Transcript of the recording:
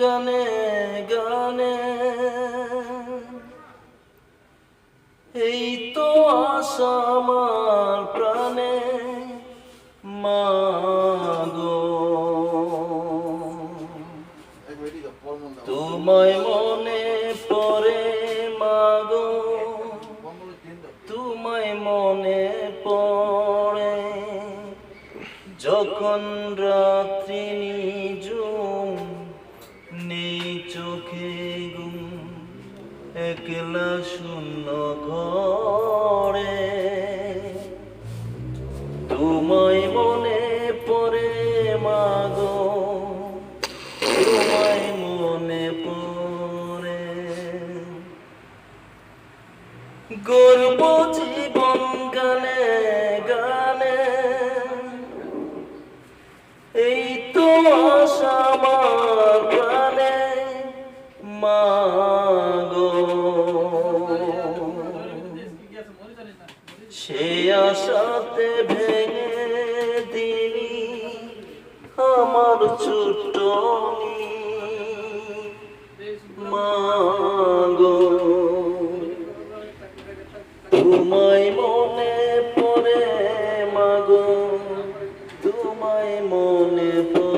গানে গানে? এই তো আশা প্রাণে মাগো তোমায় মনে পড়ে মাগো তোমায় মনে পড়ে, যখন রাত্রি ঘুম একলা শূন্য ঘরে। তোমায় মনে পড়ে মাগো, তোমায় মনে পড়ে। গর্ব জীবন গানে গানে, এই তো আশা মাগো। সে আশাতে ভেঙে দিলি আমার ছোট্ট মাগো। তোমায় মনে পড়ে মাগো, তোমায় মনে পড়ে